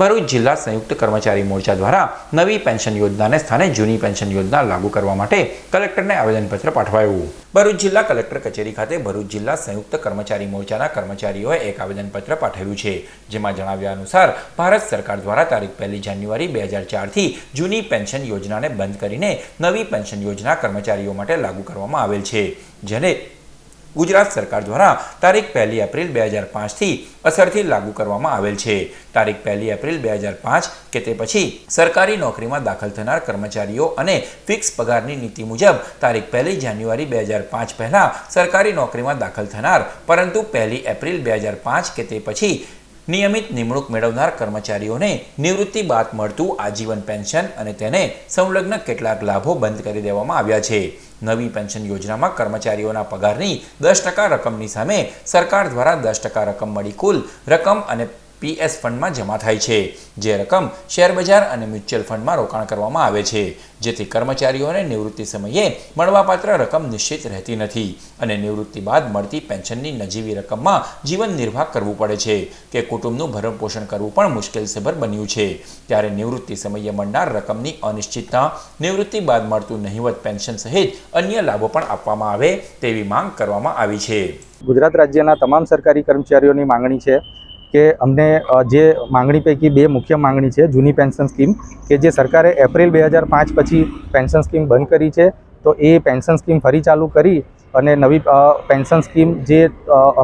ભરૂચ જિલ્લા સંયુક્ત કર્મચારી મોરચા દ્વારા નવી પેન્શન યોજનાને સ્થાને જૂની પેન્શન યોજના લાગુ કરવા માટે કલેક્ટરને આવેદનપત્ર પાઠવાયું. ભરૂચ જિલ્લા કલેક્ટર કચેરી ખાતે ભરૂચ જિલ્લા સંયુક્ત કર્મચારી મોરચાના કર્મચારીઓએ એક આવેદનપત્ર પાઠવ્યું છે, જેમાં જણાવ્યા અનુસાર ભારત સરકાર દ્વારા તારીખ પહેલી જાન્યુઆરી બે હજાર ચારથી જૂની પેન્શન યોજનાને બંધ કરીને નવી પેન્શન યોજના કર્મચારીઓ માટે લાગુ કરવામાં આવેલ છે, જેને ગુજરાત સરકાર દ્વારા તારીખ પહેલી એપ્રિલ બે હજાર પાંચથી અસરથી લાગુ કરવામાં આવેલ છે. તારીખ પહેલી એપ્રિલ બે હજાર પાંચ કે તે પછી સરકારી નોકરીમાં દાખલ થનાર કર્મચારીઓ અને ફિક્સ પગારની નીતિ મુજબ તારીખ પહેલી જાન્યુઆરી બે હજાર પાંચ પહેલાં સરકારી નોકરીમાં દાખલ થનાર, પરંતુ પહેલી એપ્રિલ બે હજાર પાંચ કે તે પછી નિયમિત નિમણૂક મેળવનાર કર્મચારીઓને નિવૃત્તિ બાદ મળતું આજીવન પેન્શન અને તેને સંલગ્ન કેટલાક લાભો બંધ કરી દેવામાં આવ્યા છે. નવી પેન્શન યોજનામાં કર્મચારીઓના પગારની દસ ટકા રકમની સામે સરકાર દ્વારા દસ ટકા રકમ મળી કુલ રકમ અને પીએસ ફંડમાં જમા થાય છે, જે રકમ શેરબજાર અને મ્યુચ્યુઅલ ફંડમાં રોકાણ કરવામાં આવે છે, જેથી કર્મચારીઓને નિવૃત્તિ સમયે મળવાપાત્ર રકમ નિશ્ચિત રહેતી નથી અને નિવૃત્તિ બાદ મળતી પેન્શનની નજીવી રકમમાં જીવન નિર્વાહ કરવું પડે છે કે કુટુંબનું ભરણપોષણ કરવું પણ મુશ્કેલસભર બન્યું છે. ત્યારે નિવૃત્તિ સમયે મળનાર રકમની અનિશ્ચિતતા, નિવૃત્તિ બાદ મળતું નહિવત પેન્શન સહિત અન્ય લાભો પણ આપવામાં આવે તેવી માંગ કરવામાં આવી છે. ગુજરાત રાજ્યના તમામ સરકારી કર્મચારીઓની માંગણી છે કે અમને જે માંગણી પૈકી બે મુખ્ય માંગણી છે, જૂની પેન્શન સ્કીમ, કે જે સરકારે એપ્રિલ બે હજાર પાંચ પછી પેન્શન સ્કીમ બંધ કરી છે, તો એ પેન્શન સ્કીમ ફરી ચાલુ કરી અને નવી પેન્શન સ્કીમ જે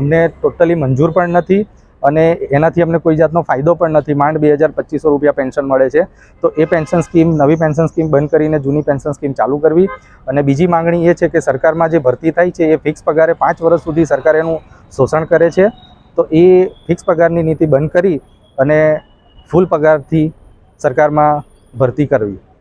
અમને ટોટલી મંજૂર પણ નથી અને એનાથી અમને કોઈ જાતનો ફાયદો પણ નથી. માંડ બે હજાર પચીસો રૂપિયા પેન્શન મળે છે. તો એ પેન્શન સ્કીમ, નવી પેન્શન સ્કીમ બંધ કરીને જૂની પેન્શન સ્કીમ ચાલુ કરવી. અને બીજી માંગણી એ છે કે સરકારમાં જે ભરતી થાય છે, એ ફિક્સ પગારે પાંચ વર્ષ સુધી સરકાર એનું શોષણ કરે છે. તો એ ફિક્સ પગારની નીતિ બંધ કરી અને ફૂલ પગારથી સરકારમાં ભરતી કરવી.